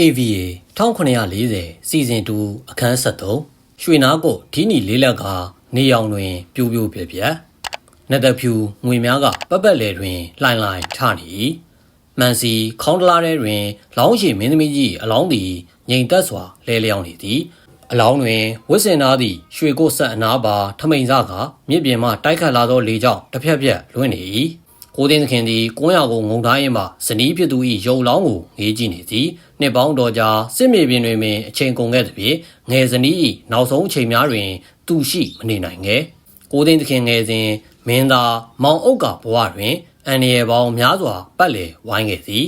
AVA 1940စီဇန်2အခန်း73ရွှေနာကိုဒီနီလေးလက်ကနေရောင်တွင်ပြိုးပြိုးပြက်ပြက်နတ်တဖြူငွေများကပက်ပက်လေတွင်လှိုင်လှိုင်ထနေ၏မန်စီခေါင်းတလားထဲတွင် လောင်းရှိမင်းသမီးကြီးအလောင်းသည်ငြိမ်သက်စွာလဲလျောင်းနေသည်အလောင်းတွင်ဝစ်စင်သားသည့်ရွှေကိုဆက်အနာပါထမိန်စားကမြစ်ပြင်မှတိုက်ခတ်လာသောလေကြောင့်တစ်ဖြက်ဖြက်လွင့်နေ၏ ကိုသိန်းသခင်သည်ကိုရကိုငုံထားရင်မှဇနီးဖြစ်သူ၏ရုပ်လောင်းကိုငေးကြည့်နေသည်နှစ်ပေါင်းတော်ကြာစစ်မြေပြင်တွင်ပင်အချိန်ကုန်ခဲ့သဖြင့်ငယ်ဇနီး၏နောက်ဆုံးအချိန်များတွင် သူရှိမနေနိုင်ခဲ့ကိုသိန်းသခင်ငယ်စဉ်မင်းသားမောင်အုပ်ကဘဝတွင်အန်ရယ်ပေါင်းများစွာပတ်လည်ဝိုင်းခဲ့သည်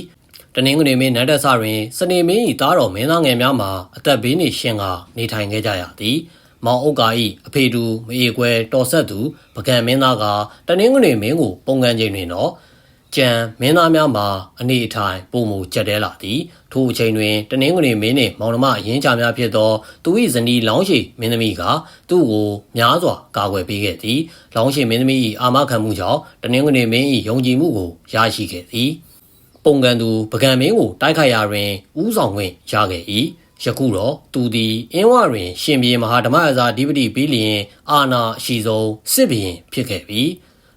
တနင်္ဂနွေမင်းနတ်တက်ဆတွင်စနေမင်း၏သားတော်မင်းသားငယ်များမှာအသက်ဘေးနှင့်ရှင်ကနေထိုင်ခဲ့ကြရသည် မောင်အုပ်ကာ၏အဖေတူမအေကွယ်တော်ဆက်သူပကံမင်းသားကတနင်္ဂနွေမင်းကိုပုံကန်ချိန်တွင်တော့ကြံမင်းသားများမှာအနေအထိုင်ပုံမူကြက်တဲလာသည်ထိုအချိန်တွင်တနင်္ဂနွေမင်းနှင့်မောင်နှမအရင်ချများဖြစ်သောသူ၏ဇနီးလောင်းရှိမင်းသမီးကသူ့ကိုများစွာကာကွယ်ပေးခဲ့သည်လောင်းရှိမင်းသမီး၏အာမခံမှုကြောင့်တနင်္ဂနွေမင်း၏ယုံကြည်မှုကိုရရှိခဲ့သည်ပုံကန်သူပကံမင်းကိုတိုက်ခိုက်ရာတွင်ဥဆောင်ခွင့်ရခဲ့၏ ယခုတော့သူသည်အင်းဝတွင် ရှင်ပြေမဟာဓမ္မအဇာဓိပတိပြီးလျင် အာနာအရှိဆုံးစစ်ဘရင်ဖြစ်ခဲ့ပြီ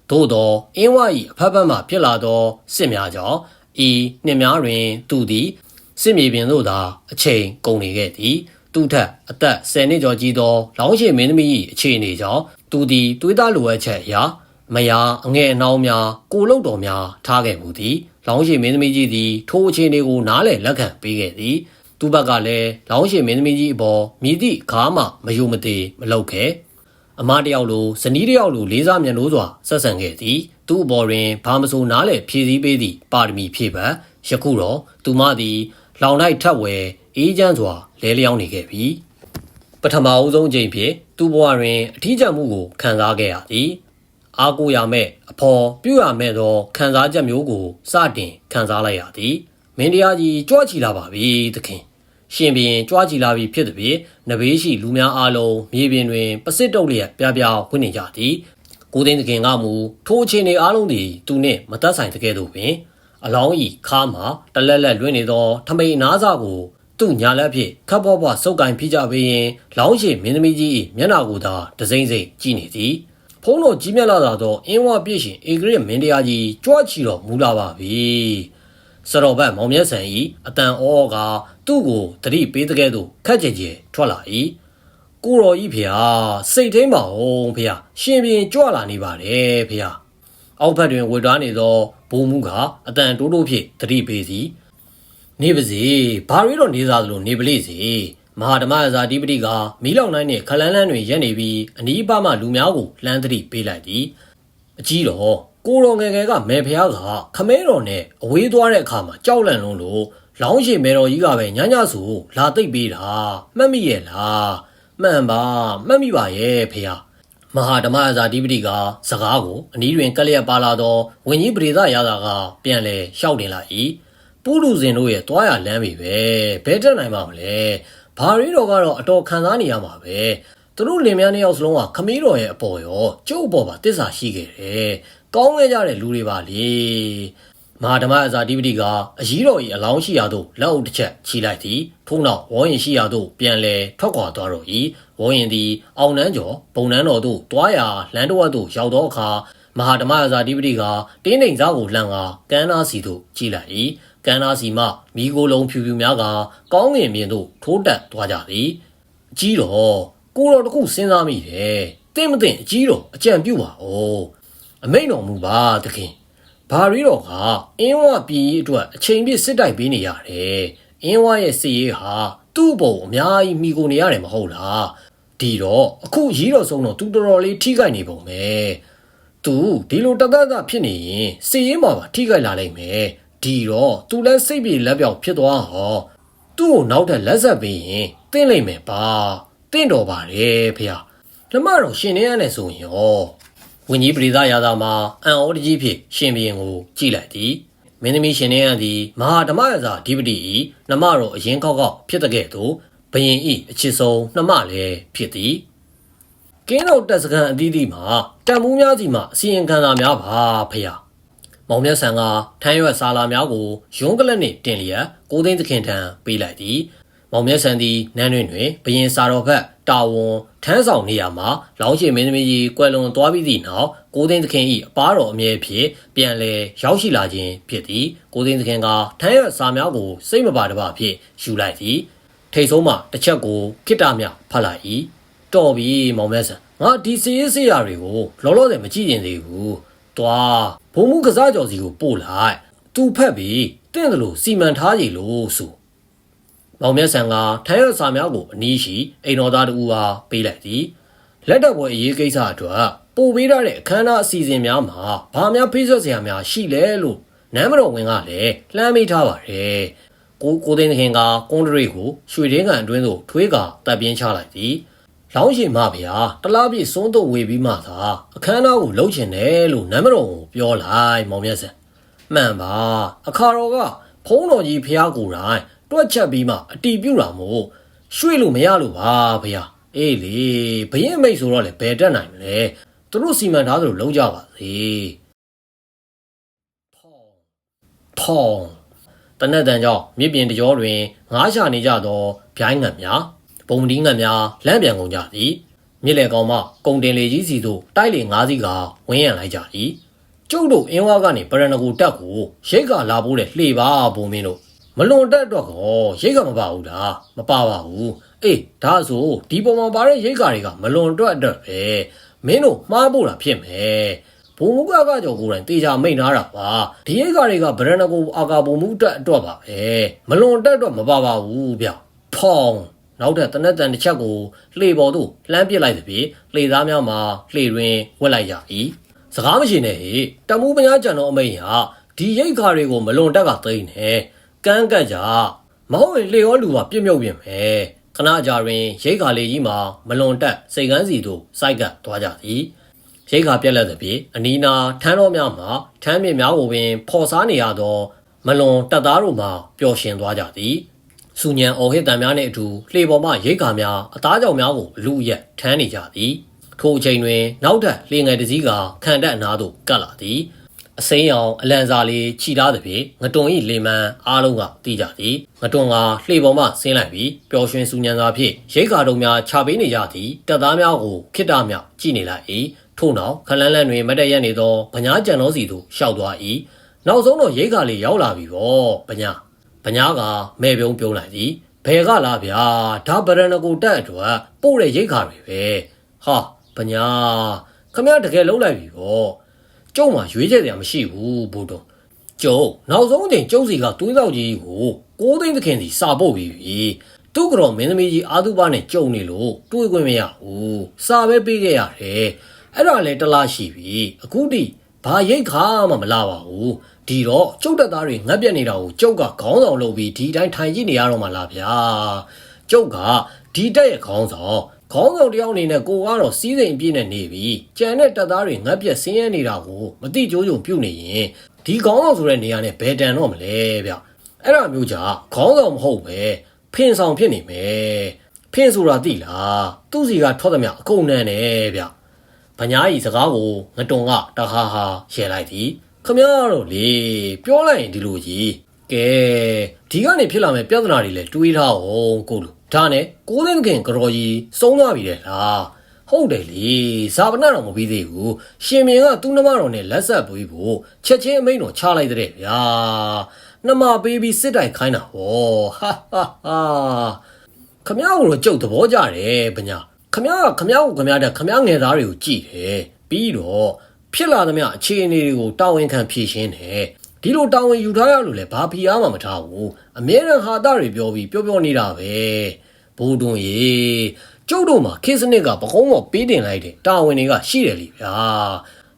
သို့သောအင်းဝ၏အဖက်ဖက်မှဖြစ်လာသောစစ်များကြောင့်ဤနှစ်များတွင် သူသည်စစ်မြေပြင်သို့သာအချိန်ကုန်နေခဲ့သည်သူထက်အသက်10နှစ်ကျော်ကြီးသောလောင်းရှိမင်းသမီး၏အခြေအနေကြောင့်သူသည်တွေးသားလိုအပ်ချက်အရာမယားအငဲ့အနှောင်းများကိုလုတ်တော်များထားခဲ့မှုသည်လောင်းရှိမင်းသမီးကြီးသည်ထိုအခြေအနေကိုနားလည်လက်ခံပေးခဲ့သည် သူ့ဘက်ကလည်းလောင်းရှင်မင်းသမီးကြီးအပေါ်မြည်သည့်ခါမှမယုံမသေးမလောက်ခဲ့အမတယောက်လိုဇနီးတယောက်လိုလေးစားမြတ်လို့စွာဆက်ဆံခဲ့သည်သူ့အပေါ်တွင်ဘာမဆိုနားလေဖြည့်ဆည်းပေးသည့်ပါရမီဖြည့်ပတ်ယခုတော့သူမသည်လောင်လိုက်ထပ်ဝဲအေးချမ်းစွာလဲလျောင်းနေခဲ့ပြီပထမအဦးဆုံးချိန်ဖြင့်သူ့ဘဝတွင်အထီးကျန်မှုကိုခံစားခဲ့ရသည်အားကိုးရမဲ့အဖော်ပြုရမဲ့သောခံစားချက်မျိုးကိုစတင်ခံစားလိုက်ရသည်မင်းတရားကြီးကြွချီလာပါပြီသခင် ရှင်ဘရင်ကြွချီလာပြီဖြစ်သည်ဖြင့်နဘေးရှိလူများအားလုံးမြေပြင်တွင်ပစစ်တုပ်လျက်ပြပြဝင်နေကြသည်ကိုသိန်းသခင်ကမူထိုအချိန်တွေအားလုံးသည်သူနှင့်မသက်ဆိုင်တကယ်တော့ပင်အလောင်းဤခါမှာတလက်လက်လွင့်နေသောထမိန်နားစာကိုသူ့ညာလက်ဖြင့်ခပ်ပေါ်ပေါ်စုပ်ကင်ဖိကြပေးရင်လောင်းရှိမင်းသမီးကြီး၏မျက်နှာကိုသာဒစိမ့်စိမ့်ကြည့်နေသည်ဖုံးတော်ကြီးမြတ်လာသောအင်းဝပြည့်ရှင်ဧကရမင်းတရားကြီးကြွချီတော်မူလာပါပြီ စတော်ဘတ်မောင်မြတ်ဆန်ဤအတန်ဩကသူ့ကိုတတိပေးတဲ့ကဲ့သို့ခက်ကြဲကြဲထွက်လာ၏ကိုတော်ဤဖေဟာစိတ်ထိန်ပါအောင်ဖေဟာရှင်ပြင်းကြွလာနေပါတယ်ဖေဟာအောက်ဘက်တွင်ဝေထားနေသောဘုံမှုကအတန်တိုးတိုးဖြင့်တတိပေးစီနေပါစေဘာရီတော့နေသားသလိုနေပလိစီမဟာဓမ္မဇာတိပတိကမီးလောင်တိုင်းနဲ့ခလန်းလန်းတွင်ရက်နေပြီးအနီးပါမှလူများကိုလှမ်းတတိပေးလိုက်သည်အကြီးတော် ကိုတော်ငယ်ငယ်ကမေဖျားကခမဲတော်နဲ့အဝေးသွားတဲ့အခါမှာကြောက်လန့်လုံးလို့လောင်းရှင်မေတော်ကြီးကပဲညညဆိုလာသိပ်ပေးတာမှတ်မိရဲ့လားမှန်ပါမှတ်မိပါရဲ့ဖေဟာမဟာဓမ္မအဇာတိပတိကစကားကိုအနီးတွင်ကလျက်ပါလာသောဝင်းကြီးပရိသရတာကပြန်လဲရှောက်တင်လာ၏ပူလူစင်တို့ရဲ့တွားရလမ်းပြီပဲဘဲတက်နိုင်ပါမလဲဘာရီတော်ကတော့အတော်ခံစားနေရမှာပဲသူတို့လင်မယားနှစ်ယောက်စလုံးကခမီးတော်ရဲ့အပေါ်ရောကျုပ်အပေါ်ပါတစ္ဆာရှိခဲ့တယ်။ ကောင်းခဲ့ကြတဲ့လူတွေပါလေ။မဟာဓမ္မအဇာတိပတိကအကြီးတော်၏အလောင်းရှိရာသို့လက်အုပ်တစ်ချက်ချီလိုက်သည်။ထို့နောက်ဝေါရင်ရှိရာသို့ပြန်လဲထွက်ခွာသွားတော့၏။ဝေါရင်သည်အောင်နှန်းကျော်ဘုံနှန်းတော်သို့တွားရာလမ်းတော်သို့ရောက်သောအခါမဟာဓမ္မအဇာတိပတိကတင်းတိမ်စားကိုလှန်ကာကန်းနာစီသို့ကြည့်လိုက်၏။ကန်းနာစီမှမိโกလုံးဖြူဖြူများကကောင်းငင်မြင်သို့ထိုးတက်သွားကြသည်။အကြီးတော်ကိုတော်တခုစဉ်းစားမိတယ်။တင်းမတင်အကြီးတော်အကြံပြုပါဦး။ အမိန်တော်မူပါတခင်။ဘာရီတော်ကအင်းဝပြည်ကြီးအတွက်အချိန်ပြည့်စစ်တိုက်ပေးနေရတယ်။အင်းဝရဲ့စစ်ရေးဟာသူ့ဘုံအများကြီးမိကိုနေရတယ်မဟုတ်လား။ဒီတော့အခုရီးတော်ဆုံးတော့သူတော်တော်လေးထိခိုက်နေပုံပဲ။သူဒီလိုတသက်သက်ဖြစ်နေရင်စစ်ရေးမှာပါထိခိုက်လာနိုင်မယ်။ဒီတော့သူလည်းစိတ်ပြေလက်ပြောင်ဖြစ်သွားဟော။သူ့ကိုနောက်ထပ်လက်ဆက်ပေးရင်တင်းလိမ့်မယ်ပါ။တင့်တော်ပါတယ်ဖေဟာဓမ္မတော်ရှင်နေရနဲ့ဆိုရင်ရော ဝင်းကြီးပရိသရာသာမှာအံ့ဩတကြီးဖြစ်ရှင်ဘီရင်ကိုကြည်လိုက်သည်မင်းသမီးရှင်နေရသည်မဟာဓမ္မရဇာဓိပတိဤနမတော်အရင်ကောက်ကောက်ဖြစ်တဲ့ကဲ့သို့ဘယင်ဤအချစ်ဆုံးနှမလည်းဖြစ်သည်ကင်းတော်တက်စကန်အသီးသီးမှာတန်မှုများစီမှာအစီရင်ခံစာများပါဖေဟာမောင်မြတ်ဆန်ကထမ်းရွက်စာလာများကိုရုံးကလပ်နှင့်တင်လျက်ကိုသိန်းသခင်ထံပေးလိုက်သည်မောင်မြတ်ဆန်သည်နန်းတွင်တွင်ဘရင်စာတော်ဘက် တာဝန်ထမ်းဆောင်နေရမှာလောင်းချေမင်းသမီးကြီးကွယ်လွန်သွားပြီးသည့်နောက်ကိုသိန်းသခင်၏အပားတော်အမြဲဖြစ်ပြန်လည်ရောက်ရှိလာခြင်းဖြစ်သည်ကိုသိန်းသခင်ကထမ်းရွက်စာများကိုစိတ်မပါတပါဖြစ်ယူလိုက်သည်ထိတ်ဆုံးမှတစ်ချက်ကိုခိတ္တမြဖတ်လိုက်၏တော်ပြီမောင်မြတ်ဆန်ငါဒီစီရေးစရာတွေကိုလောလောဆယ်မကြည့်ရင်သေးဘူးတွားဘုံမှုကစားကြော်စီကိုပို့လိုက်သူဖက်ပြီးတင့်တယ်လို့စီမံထားကြလို့ဆို မောင်မြတ်ဆန်ကထိုင်းရစာများကိုအနီးရှိအိမ်တော်သားတူအားပေးလိုက်သည်လက်တော့ပွဲအရေးကိစ္စအတွက်ပို့ပေးရတဲ့အခမ်းအနားအစီအစဉ်များမှာဘာများဖိဆွတ်စရာများရှိလဲလို့နမ်းမတော်ဝင်ကလည်းလှမ်းမိထားပါတယ်ကိုကိုသိန်းခင်ကကွန်ဒရိတ်ကိုရွှေတင်းကန်အတွင်းသို့ထွေးကတပ်ပြင်းချလိုက်သည်လောင်းရှင်မဗျာတလားပြည့်စွန်းတော့ဝေပြီးမှသာအခမ်းအနားကိုလှုပ်ချင်တယ်လို့နမ်းမတော်ကိုပြောလိုက်မောင်မြတ်ဆန်မှန်ပါအခါတော်ကဖုံးတော်ကြီးဖះကိုယ်တိုင် တွက်ချက်ပြီးမှအတီးပြူတာမို့ရွှေ့လို့မရလို့ပါဗျာအေးလေဘရင်မိတ်ဆိုတော့လေဘယ်တက်နိုင်မလဲသူတို့စီမံထားသလိုလုံးကြပါစေထောင်းထောင်းတနက်တန်ကြောင့်မြစ်ပြင်တကြောတွင်ငားချနေကြသောဗျိုင်းငံများပုံဒီငံများလမ်းပြန်ကုန်ကြသည်မြစ်လေကောင်မှကုံတင်လေကြီးစီသို့တိုက်လေငါးစီးကဝင်းရံလိုက်ကြ၏ကျုပ်တို့အင်းဝါကနေပရဏဂူတက်ကိုရိတ်ကလာဖို့တဲ့လှေပါဘုံမင်းတို့ မလွန်တက်တော့ကောရိတ်ကမပါဘူးလားမပါပါဘူးအေးဒါဆိုဒီပုံမှာပါတဲ့ရိတ်ကာတွေကမလွန်တော့အတွက်ပဲမင်းတို့မှားဖို့တာဖြစ်မယ်ဘုံမူကကကြော်ကိုယ်တိုင်တေချာမိတ်နာတာပါဒီရိတ်ကာတွေကဗရဏကိုအာကာဘုံမူတက်အတွက်ပါပဲမလွန်တက်တော့မပါပါဘူးဗျဖောင်းနောက်ထပ်တနက်တန်တစ်ချက်ကိုလှေပေါ်သို့လှမ်းပစ်လိုက်သည်ဖြင့်လှေသားများမှာလှေတွင်ဝက်လိုက်ရ၏စကားမရှိနဲ့ဟေတမူပညာကြံတော်အမိန်ဟာဒီရိတ်ကာတွေကိုမလွန်တက်ကသိနေတယ် ကန်းကတ်ကြမဟုတ်ရင်လေရောလူပါပြစ်မြုပ်ပြင်မယ်ခဏကြာတွင်ရိတ်ခါလေးကြီးမှာမလွန်တက်စိတ်ကန်းစီတို့စိုက်ကပ်သွားကြသည်ရိတ်ခါပြက်လက်သဖြင့်အနီးနာထမ်းတော်များမှာထမ်းမြင့်များကိုပင်ဖော်စားနေရသော မလွန်တက်သားတို့မှာပျော်ရွှင်သွားကြသည်စူညံအော်ဟစ်တံများနှင့်အတူလှေပေါ်မှရိတ်ခါများအသားကြောင်များကိုအလူအရက်ထမ်းနေကြသည်ထိုအချိန်တွင် နောက်ထပ်လှေငယ်တစ်စီးကခံတက်အနားသို့ကပ်လာသည် အစိမ်းအောင်အလံစာလေးခြိထားသည်ဖြင့်ငတွန်ဤလေမန်အားလုံးကတီးကြသည်ငတွန်ကလှေပေါ်မှဆင်းလိုက်ပြီးပျော်ရွှင်စူညံစွာဖြင့်ရိတ်ကာတုံများခြာပေးနေကြသည်တပ်သားများကိုခိတ္တမြောက်ကြည့်နေလိုက်၏ထို့နောက်ခလန်းလန်းတွင်မတ်တရက်နေသောဗညာကြံတော်စီသို့ရှောက်သွား၏နောက်ဆုံးတော့ရိတ်ကာလေးရောက်လာပြီဗောဗညာဗညာကမဲပြုံးပြုံးလိုက်သည်ဘယ်ကလားဗျာဒါဗရဏကိုတက်အတွက်ပို့တဲ့ရိတ်ကာတွေပဲဟာဗညာခမရတကယ်လုံးလိုက်ပြီဗော ကျုံမှာရွေးချက်တယ်မရှိဘူးဘို့တော့ကျုံနောက်ဆုံးအချိန်ကျုံစီကသွေးတော့ကြီးကိုကိုးသိန်းသခင်စီစာပုတ်ပြီးပြီသူ့ကတော့မင်းသမီးကြီးအာသုဘနဲ့ကြုံနေလို့တွေးခွင့်မရဘူးစာပဲပေးခဲ့ရတယ်အဲ့ဒါလည်းတစ်လားရှိပြီအခုထိဘာရိတ်ခါမှမလာပါဘူးဒီတော့ကျုပ်တက်သားတွေငတ်ပြက်နေတာကိုကျုပ်ကခေါင်းဆောင်လုပ်ပြီးဒီတိုင်းထိုင်ကြည့်နေရတော့မှလားဗျာကျုပ်ကဒီတက်ရဲ့ခေါင်းဆောင် ခေါင်းဆောင်တယောက်အနေနဲ့ကိုကတော့စီးစိမ်အပြည့်နဲ့နေပြီကြံတဲ့တက်သားတွေငတ်ပြက်ဆင်းရဲနေတာကိုမတိကျိုးကြုံပြုတ်နေရင်ဒီခေါင်းဆောင်ဆိုတဲ့နေရာနဲ့ဘယ်တန်တော့မလဲဗျအဲ့ဒါမျိုးじゃခေါင်းဆောင်မဟုတ်ပဲဖင်ဆောင်ဖြစ်နေမယ်ဖင်ဆိုတာသိလားသူ့စီကထွက်သမျှအကုန်နန်းတယ်ဗျဗညာကြီးစကားကိုငတုံကတဟားဟာရဲလိုက်သည်ခမရတော့လေပြောလိုက်ရင်ဒီလိုကြီး ကဲဒီကနေဖြစ်လာမယ့်ပြဿနာတွေလည်းတွေးထားအောင်ကိုလူဒါနဲ့ကိုသိန်းခင်ကတော်ကြီးစုံးသွားပြီလေလားဟုတ်တယ်လေဇာပနာတော့မပြီးသေးဘူးရှင်မင်းကသူ့နှမတော်နဲ့လက်ဆက်ပွေးဖို့ချက်ချင်းအမိန်တော်ချလိုက်တဲ့ဗျာနှမပေးပြီးစစ်တိုင်ခိုင်းတာဟောဟာဟာဟာခမရကိုတော့ကြုတ်သဘောကြတယ်ဗညာခမရကခမရကိုခမရတဲ့ခမရငယ်သားတွေကိုကြည်တယ်ပြီးတော့ဖြစ်လာသမျှအခြေအနေတွေကိုတာဝန်ခံဖြေရှင်းတယ် ဒီလိုတာဝန်ယူထားရလို့လည်းဘာဖီအားမှမထားဘူးအမြဲတမ်းဟာတာတွေပြောပြီးပြောပြောနေတာပဲဘိုးတွန်ရေကျုပ်တို့မှာခေတ်စနစ်ကပကုံးပေါ်ပေးတင်လိုက်တယ်တာဝန်တွေကရှိတယ်လीဗျာ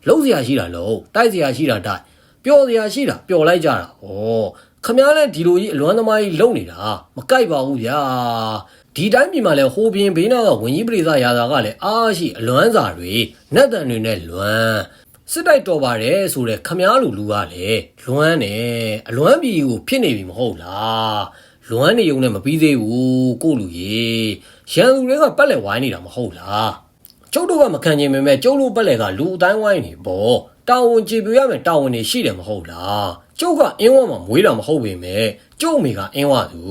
လုံးစရာရှိတာလုံးတိုက်စရာရှိတာတိုက်ပျော်စရာရှိတာပျော်လိုက်ကြတာဟောခမားလည်းဒီလိုကြီးအလွမ်းသမားကြီးလုံနေတာမကြိုက်ပါဘူးဗျာဒီတိုင်းပြည်မှာလည်းဟိုပြင်းဘေးနာကဝင်ကြီးပရိသရာသာကလည်းအားရှိအလွမ်းစာတွေနတ်တန်တွေနဲ့လွမ်း စစ်တိုက်တော်ပါတယ်ဆိုတဲ့ခမားလူလူကလည်းလွမ်းတယ်အလွမ်းပြည်ကိုဖြစ်နေပြီမဟုတ်လားလွမ်းနေုံနဲ့မပြီးသေးဘူးကိုလူကြီးရန်သူတွေကပတ်လက်ဝိုင်းနေတာမဟုတ်လားကျုပ်တို့ကမခံချင်ပေမဲ့ကျုပ်တို့ပတ်လက်ကလူအတိုင်းဝိုင်းနေပေါ့တာဝန်ကြည်ပြရမယ်တာဝန်တွေရှိတယ်မဟုတ်လားကျုပ်ကအင်းဝမှာမွေးတာမဟုတ်ပေမဲ့ကျုပ်အမေကအင်းဝသူ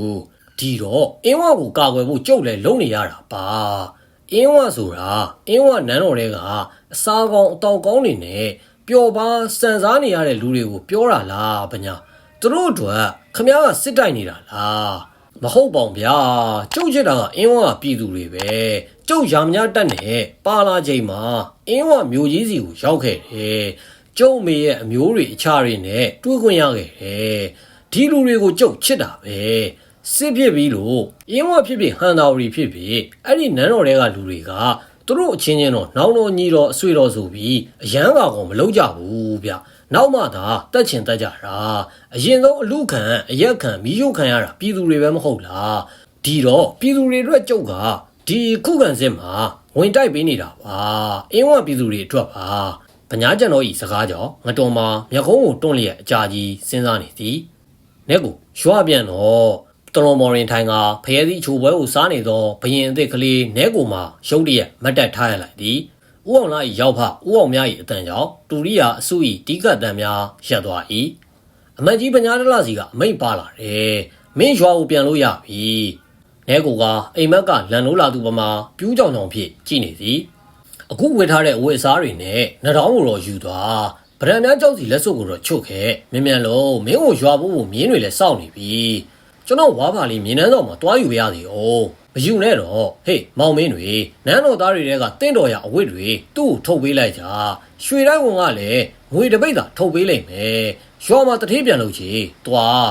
ဒီတော့အင်းဝကိုကာကွယ်ဖို့ကျုပ်လည်းလုံနေရတာပါ အင်းဝဆိုတာအင်းဝနန်းတော်တွေကအစားကောင်းအတော်ကောင်းနေနဲ့ပျော်ပါစံစားနေရတဲ့လူတွေကိုပြောတာလားဗညာသူတို့အတွက်ခမ ्या ကစစ်တိုက်နေတာလားမဟုတ်ပါဘူးဗျာကျုပ်ချစ်တာကအင်းဝကပြည်သူတွေပဲကျုပ်ရာမညာတက်နဲ့ပါလာချိန်မှာအင်းဝမျိုးကြီးစီကိုရောက်ခဲ့တယ်ကျုပ်မေရဲ့အမျိုးတွေအခြားတွေနဲ့တွေ့ခွင့်ရခဲ့တယ်ဒီလူတွေကိုကျုပ်ချစ်တာပဲ စစ်ဖြစ်ပြီးလို့အင်းဝဖြစ်ဖြစ်ဟန်တာဝရီဖြစ်ဖြစ်အဲ့ဒီနန်းတော်တွေကလူတွေကသူတို့အချင်းချင်းတော့နောင်တော်ညီတော်အဆွေတော်ဆိုပြီးအရန်ကောင်ကမလုပ်ကြဘူးဗျနောက်မှသာတက်ချင်တက်ကြတာအရင်ဆုံးအလူခံအရက်ခံမိရုပ်ခံရတာပြည်သူတွေပဲမဟုတ်လားဒီတော့ပြည်သူတွေအတွက်ကြုတ်ကဒီခုခံစစ်မှာဝင်တိုက်ပေးနေတာပါအင်းဝပြည်သူတွေအတွက်ပါပညာကျန်တော်ဤစကားကြောင့်ငတော်မှာမြကုံးကိုတွန့်လျက်အကြာကြီးစဉ်းစားနေသည်နဲ့ကိုရွာပြန်တော့ တတော်မော်ရင်ထိုင်ကဖရဲသည့်ချိုပွဲကိုစားနေသောဘရင်အသစ်ကလေးနဲကိုမှရုတ်တရက်မတ်တက်ထားရလိုက်သည်ဥအောင်လာ၏ရောက်ဖဥအောင်များ၏အတန်ကြောင့်တူရိယာအစု၏တီးကတ်တန်များရပ်သွား၏အမတ်ကြီးပညာတလစီကအမိတ်ပါလာတယ်မင်းရွာကိုပြန်လို့ရပြီနဲကိုကအိမ်မက်ကလန်လို့လာသူပမာပြူးကြောင်ကြောင်ဖြစ်ကြည်နေသည်အခုဝေထားတဲ့အဝတ်အစားတွေနဲ့နှထောင်းကိုတော့ယူသွားဗရန်များကြောက်စီလက်စုပ်ကိုတော့ချုပ်ခဲ့မြင်မြန်လုံးမင်းကိုရွာဖို့မြင်းတွေလည်းစောင့်နေပြီ ကျွန်တော်ဝါပါလေးမြင်းနှန်းတော်မှာတွားယူရသည်အောင်မယူနဲ့တော့ဟေးမောင်မင်းတွေနန်းတော်သားတွေတဲကတင့်တော်ရအဝတ်တွေသူ့ကိုထုတ်ပေးလိုက်ကြရွှေတိုင်းဝန်ကလည်းငွေတပိတ်သာထုတ်ပေးလိုက်မယ်ရွာမှာတထေးပြန်လို့ချေတွား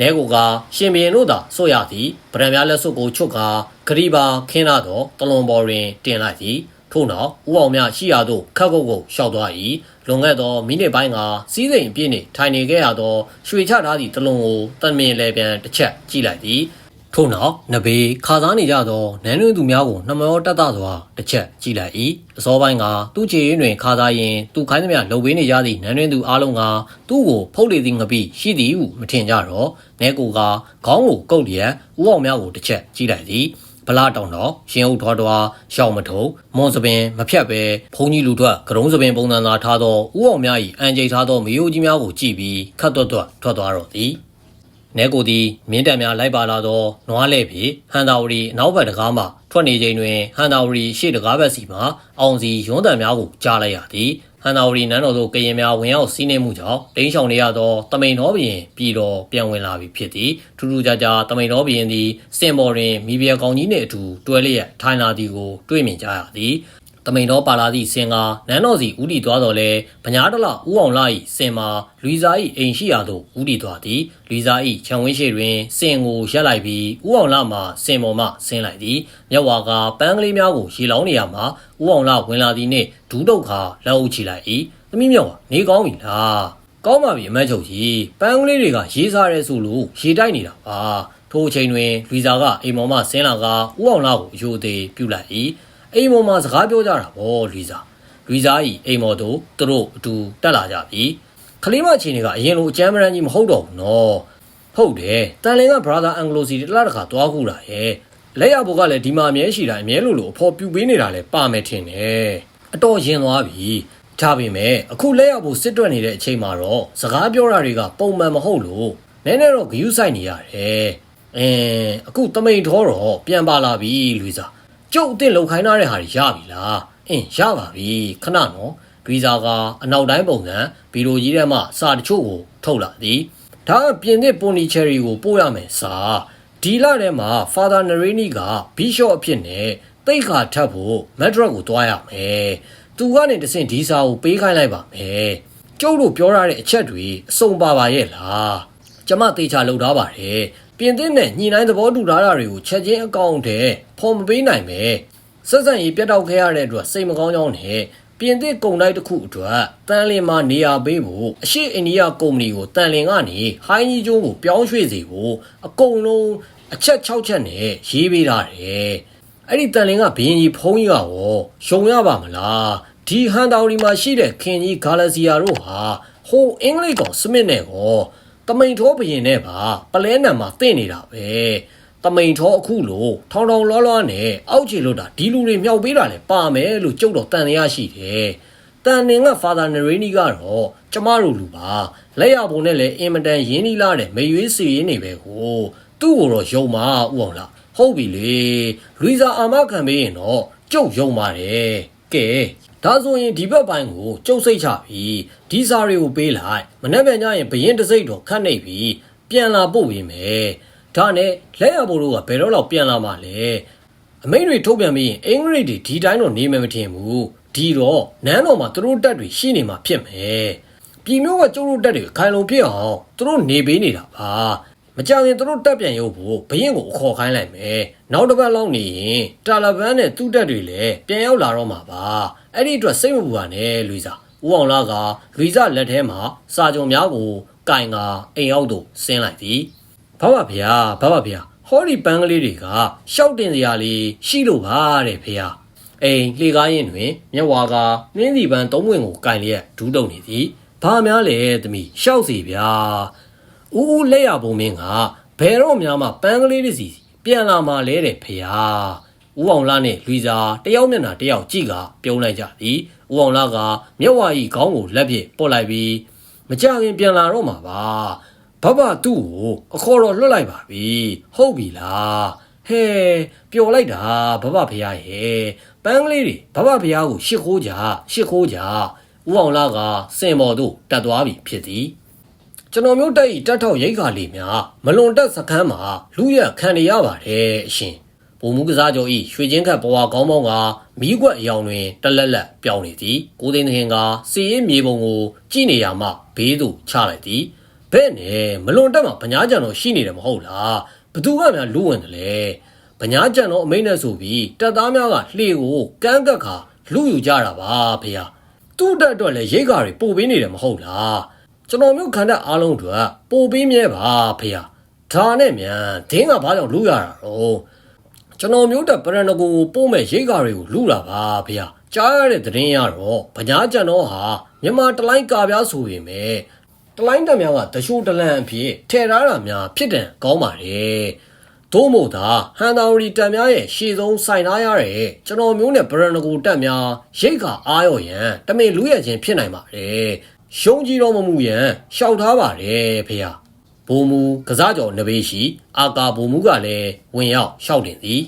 နဲကိုကရှင်ဘရင်တို့သာဆို့ရသည်ဗရံများလက်စုပ်ကိုချုပ်ကာဂရီပါခင်းလာတော့တလွန်ပေါ်တွင်တင်လိုက်သည် ထို့နောက်ဦးအောင်မြရှိရာသို့ခက်ကုတ်ကိုရှောက်သွား၏လွန်ခဲ့သောမိနစ်ပိုင်းကစီးစိမ်အပြည့်နှင့်ထိုင်နေခဲ့ရသောရွှေချထားသည့်တလွန်ကိုတန်မင်လေပြန်တစ်ချက်ကြည့်လိုက်သည်ထို့နောက်နဘေးခါစားနေကြသောနန်းတွင်သူများကိုနှမောတက်တစွာတစ်ချက်ကြည့်လိုက်၏အစောပိုင်းကသူ့ခြေရင်းတွင်ခါစားရင်သူခိုင်းသမျှလှုပ်ပေးနေကြသည့်နန်းတွင်သူအားလုံးကသူ့ကိုဖုတ်လေသည်ငပိရှိသည်ဟုမထင်ကြတော့နဲကိုကခေါင်းကိုကုတ်လျက်ဦးအောင်များကိုတစ်ချက်ကြည့်လိုက်သည် ဗလာတောင်တော့ရှင်အုပ်တော်တော်ရှောင်းမထုံမွန်စပင်မဖြတ်ပဲဘုံကြီးလူထွက်ကရုံးစပင်ပုံစံသာထားသောဥအောင်များ၏အန်ကျိတ်ထားသောမေယိုကြီးများကိုကြည့်ပြီးခတ်တွတ်တွတ်ထွက်သွားတော့သည်နဲကိုသည်မြင်းတက်များလိုက်ပါလာသောနွားလဲဖြင့်ဟန်တာဝရီအနောက်ဘက်တကားမှထွက်နေချိန်တွင်ဟန်တာဝရီရှေ့တကားဘက်စီမှအောင်စီရုံးတံများကိုကြားလိုက်ရသည် ဟန်တာဝရီနန်းတော်သို့ကရင်များဝင်ရောက်စီးနှင်းမှုကြောင့်တိန်းရှောင်နေရသောတမိန်တော်ဘရင်ပြည်တော်ပြန်ဝင်လာပြီဖြစ်သည်ထူးထူးခြားခြားတမိန်တော်ဘရင်သည်စင်ပေါ်တွင်မိဖုရားကောင်းကြီးနှင့်အတူတွဲလျက်ထိုင်လာသည်ကိုတွေ့မြင်ကြရသည် တမိန်တော်ပါလာသည့်စင်ကနန်းတော်စီဦးတည်သွားတော်လဲဗညာတလဦးအောင်လာ၏စင်မှာလူစာ၏အိမ်ရှိရာသို့ဦးတည်သွားသည်လူစာ၏ခြံဝင်းရှိတွင်စင်ကိုရက်လိုက်ပြီးဦးအောင်လာမှစင်ပေါ်မှဆင်းလိုက်သည်မြက်ဝါကပန်းကလေးများကိုရေလောင်းနေရမှာဦးအောင်လာဝင်လာသည်နှင့်ဒူးတုတ်ခါလက်အုပ်ချလိုက်၏သမီးမြောက်နေကောင်းပြီလားကောင်းပါပြီအမတ်ချုပ်ကြီးပန်းကလေးတွေကရေးစားရဲဆိုလို့ရေတိုက်နေတာပါထိုအချိန်တွင်လူစာကအိမ်ပေါ်မှဆင်းလာကဦးအောင်လာကိုအယိုသေးပြုတ်လိုက်၏ အိမ်ပေါ်မှာစကားပြောကြတာဗောလူစာလူစာဤအိမ်ပေါ်သို့သူတို့အတူတက်လာကြပြီခလေးမချင်းတွေကအရင်လိုအကြမ်းမရန်ကြီးမဟုတ်တော့ဘူးနော်ဟုတ်တယ်တန်လင်းက brother anglo စီတလားတခါသွားခုတာရဲ့လက်ရဘုတ်ကလည်းဒီမှာအမြဲရှိတာအမြဲလို့လို့အဖော်ပြူပေးနေတာလဲပါမယ်ထင်တယ်အတော်ရင်သွားပြီဒါပေမဲ့အခုလက်ရဘုတ်စစ်တွက်နေတဲ့အချိန်မှာတော့စကားပြောတာတွေကပုံမှန်မဟုတ်လို့နည်းနည်းတော့ဂယုဆိုင်နေရတယ်အင်းအခုတမိန်ထောတော့ပြန်ပါလာပြီလူစား ကျုပ်အစ်စ်လုံခိုင်းထားတဲ့ဟာတွေရပြီလားအင်းရပါပြီခဏနော်ဒွီဇာကအနောက်တိုင်းပုံစံဗီဒီယိုကြီးထဲမှာစာတချို့ကိုထုတ်လာသည်ဒါကပြင်သစ်ပွန်နီချယ်ရီကိုပို့ရမယ်စာဒီလထဲမှာ Father Narini က Bishop အဖြစ်နဲ့တိတ်ခါထပ်ဖို့မက်ဒရက်ကိုတွားရမယ်သူကနေတဆင့်ဒီစာကိုပေးခိုင်းလိုက်ပါမယ်ကျုပ်တို့ပြောရတဲ့အချက်တွေအစုံပါပါရဲ့လားကျမတေချာလုပ်ထားပါတယ် ပြင်သစ်နဲ့ညှိနှိုင်းသဘောတူထားတာတွေကိုချက်ချင်းအကောင့်ထဲဖော်မပေးနိုင်ပဲဆက်ဆံရေးပြတ်တောက်ခဲ့ရတဲ့အတွက်စိတ်မကောင်းကြောင်းနဲ့ပြင်သစ်ကုန်တိုက်တစ်ခုအတွက်တန်လင်မှာနေရာပေးဖို့အရှိအိန္ဒိယကုမ္ပဏီကိုတန်လင်ကနေဟိုင်းကြီးကျုံးကိုပြောင်းရွှေ့စေဖို့အကုန်လုံးအချက်6ချက်နဲ့ရေးပေးထားတယ်အဲ့ဒီတန်လင်ကဘင်းကြီးဖုံးကြီးကရောရှုံရပါမလားဒီဟန်တောင်ဒီမှာရှိတဲ့ခင်ကြီးဂါလာစီယာတို့ဟာဟိုအင်္ဂလိပ်ကောင်စမစ်နဲ့ကော တမိန်ထောဘရင်နဲ့ပါပလဲနံမှာတင့်နေတာပဲတမိန်ထောအခုလို့ထောင်ထောင်လောလောနဲ့အောက်ခြေလို့တာဒီလူတွေမြောက်ပေးတာလဲပါမယ်လို့ကြုတ်တော့တန်ရရှိတယ်တတန်နေကဖာသာနရေနီကတော့ကျမတို့လူပါလက်ရပုံနဲ့လည်းအင်မတန်ရင်းနှီးလာတဲ့မေရွေးစီရင်းနေပဲကိုသူ့ကိုတော့ယုံပါဥအောင်လားဟုတ်ပြီလေလူစာအာမခံပေးရင်တော့ကျုပ်ယုံပါတယ်ကဲ ဒါဆိုရင်ဒီဘက်ပိုင်းကိုကျုပ်စိတ်ချပြီးဒီစာတွေကိုပေးလိုက်မနေ့ပြန်ကြရင်ဘရင်တစိမ့်တော့ခတ်နေပြီပြန်လာပို့ပေးမယ်ဒါနဲ့လက်ရပုံတို့ကဘယ်တော့လောက်ပြန်လာမှလဲအမိန့်တွေထုတ်ပြန်ပြီးရင်အင်္ဂရိတ်တွေဒီတိုင်းတော့နေမယ်မထင်ဘူးဒီတော့နန်းတော်မှာသူတို့တက်တွေရှိနေမှာဖြစ်မယ်ပြည်မျိုးကကျုပ်တို့တက်တွေခိုင်လုံဖြစ်အောင်သူတို့နေပေးနေတာပါ မကြခင်သူတို့တက်ပြန်ရုပ်ဖို့ဘရင်ကိုအခေါ်ခိုင်းလိုက်မယ်နောက်တစ်ပတ်လောက်နေရင်တာလဘန်နဲ့သူ့တက်တွေလည်းပြန်ရောက်လာတော့မှာပါအဲ့ဒီအတွက်စိတ်မပူပါနဲ့လူစားဦးအောင်လာကလူစားလက်ထဲမှာစာကြုံများကိုကင်ကအိမ်ရောက်သို့ဆင်းလိုက်သည်ဘဘဖေဟာဘဘဖေဟာဟောဒီပန်းကလေးတွေကရှောက်တင်စရာလေးရှိလို့ပါတဲ့ဖေဟာအိမ်လှေကားရင်တွင်မြက်ဝါကနှင်းစီပန်းသုံးဝင်ကိုကင်လျက်ဒူးတုံနေသည်ဘာများလဲသမီးရှောက်စီဗျာ ဦးဦးလက်ရပုံမင်းကဘယ်တော့မှမပန်းကလေးတွေစီပြန်လာမှလဲတဲ့ဖေဟာဦးအောင်လာနဲ့လူစာတယောက်မျက်နှာတယောက်ကြည့်ကပြုံးလိုက်ကြသည်ဦးအောင်လာကမြက်ဝါကြီးခေါင်းကိုလက်ဖြင့်ပုတ်လိုက်ပြီးမကြခင်ပြန်လာတော့မှာပါဘဘသူ့ကိုအခေါ်တော့လွတ်လိုက်ပါပြီဟုတ်ပြီလားဟဲပျော်လိုက်တာဘဘဖရားရဲ့ပန်းကလေးတွေဘဘဖရားကိုရှ िख ိုးကြရှ िख ိုးကြဦးအောင်လာကစင်ပေါ်သို့တက်သွားပြီဖြစ်သည် ကျွန်တော်မျိုးတက်ဤတက်ထောက်ရိတ်ခါလေးများမလွန်တက်စခန်းမှာလူရက်ခံရရပါတယ်အရှင်ဘုံမူကစားကျော်ဤရွှေချင်းခတ်ဘဝကောင်းပေါင်းကမိကွက်အယောင်တွင်တလက်လက်ပြောင်းနေသည်ကိုသိန်းသခင်ကစီရင်မြေပုံကိုကြည့်နေရမှဘေးသို့ချလိုက်သည်ဘဲ့နဲ့မလွန်တက်မှာဗညာကြံတော်ရှိနေတယ်မဟုတ်လားဘသူကများလူဝင်တယ်လေဗညာကြံတော်အမိန့်နဲ့ဆိုပြီးတပ်သားများကလှေကိုကန်းကက်ခါလူယူကြတာပါဖေဟာသူ့တက်အတွက်လည်းရိတ်ခါတွေပို့ပေးနေတယ်မဟုတ်လား ကျွန်တော်မျိုးခန္ဓာအားလုံးအတွက်ပို့ပေးမြဲပါဖေဟာဒါနဲ့မြန်ဒင်းကဘာကြောင့်လူရတာတော့ကျွန်တော်မျိုးတက်ပရဏဂုံကိုပို့မဲ့ရိတ်ခါတွေကိုလူတာပါဖေဟာကြားရတဲ့သတင်းရတော့ဗညာကြံတော်ဟာမြန်မာတလိုင်းကာပြားဆိုပေမဲ့တလိုင်းတက်များကတရှိုးတလန့်အဖြစ်ထဲထားတာများဖြစ်တယ်ကောင်းပါတယ်သို့မို့သာဟန်တာဝရီတက်များရဲ့ရှေ့ဆုံးစိုင်ထားရတဲ့ကျွန်တော်မျိုးနဲ့ဗရဏဂိုတက်များရိတ်ခါအားရော်ရန်တမင်လူရချင်းဖြစ်နိုင်ပါတယ် ရှုံးကြီးတော့မမှုရန်ရှောက်ထားပါတယ်ဖေဟာဘုံမူကစားကြော်နဘေးရှိအာကာဘုံမူကလည်းဝင်ရောက်ရှောက်တင်သည်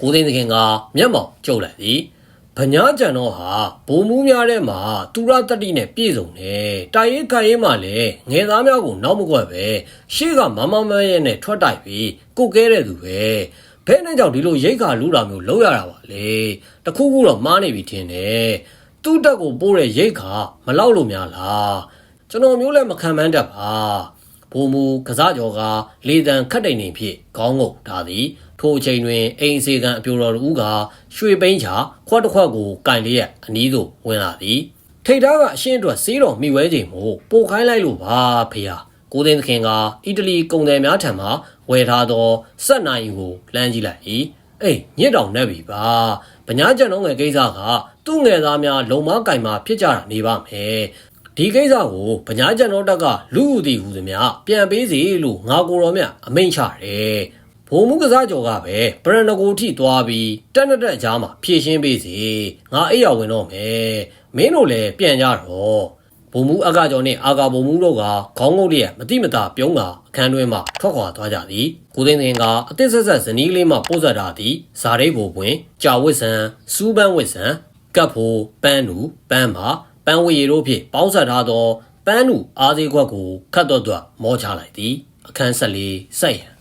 ကိုသိန်းသခင်ကမျက်မှောင်ကျုပ်လိုက်သည်ဗညာကြံတော့ဟာဘုံမူးများထဲမှာသူရတတိနဲ့ပြည့်စုံတယ်တိုင်ရင်ခိုင်ရင်မှလည်းငယ်သားများကိုနောက်မကွက်ပဲရှေ့ကမမမရဲ့နဲ့ထွက်တိုက်ပြီးကုတ်ကဲတဲ့သူပဲဘဲနဲ့ကြောင့်ဒီလိုရိတ်ခါလူတာမျိုးလောက်ရတာပါလေတခုခုတော့မားနေပြီထင်တယ် သူ့တက်ကိုပိုးတဲ့ရိတ်ခါမလောက်လို့များလားကျွန်တော်မျိုးလည်းမခံမှန်းတတ်ပါဘုံမူကစားကြော်ကလေတံခတ်တိန်နေဖြစ်ခေါင်းငုတ်ထားသည်ထိုအချိန်တွင်အိမ်စေကန်အပြိုတော်တို့ကရွှေပိန်းချာခွက်တစ်ခွက်ကိုကင်လျက်အနီးသို့ဝင်လာသည်ထိတ်သားကအရှင်းအတွက်စေးတော်မိဝဲချိန်မို့ပိုခိုင်းလိုက်လို့ပါဖေဟာကိုသိန်းသခင်ကအီတလီကုန်တယ်များထံမှဝယ်ထားသောစက်နိုင်ကိုလမ်းကြည့်လိုက်၏အေးညစ်တောင်နဲ့ပြီပါဗညာကြံတော့ငယ်ကိစ္စက သူ့ငယ်သားများလုံမကင်မှာဖြစ်ကြတာနေပါမယ်ဒီကိစ္စကိုဗညာကြံတော်တက်ကလူဦးသည်ဟူသည်များပြန်ပေးစီလို့ငါကိုယ်တော်မြအမိန့်ချတယ်ဘုံမှုကစားကြော်ကပဲပရဏဂိုထိသွားပြီးတက်နတက်အကြားမှာဖြည့်ရှင်းပေးစီငါအိယာဝင်တော့မယ်မင်းတို့လည်းပြန်ကြတော့ဘုံမှုအကကြော်နဲ့အာကာဘုံမှုတို့ကခေါင်းငုတ်လျက်မတိမတာပြုံးကအခန်းတွင်းမှထွက်ခွာသွားကြသည်ကိုသိန်းသိန်းကအသစ်ဆက်ဆက်ဇနီးလေးမှပို့ဆက်တာသည်ဇာရိတ်ဘိုပွင့်ကြာဝစ်ဆန်စူးပန်းဝစ်ဆန် ကပ်ဖို့ပန်းနူပန်းမာပန်းဝရီတို့ဖြင့်ပေါင်းဆက်ထားသောပန်းနူအားသေးခွက်ကိုခတ်တော့တော့မောချလိုက်သည်အခန်းဆက်လေးစိုက်ရန်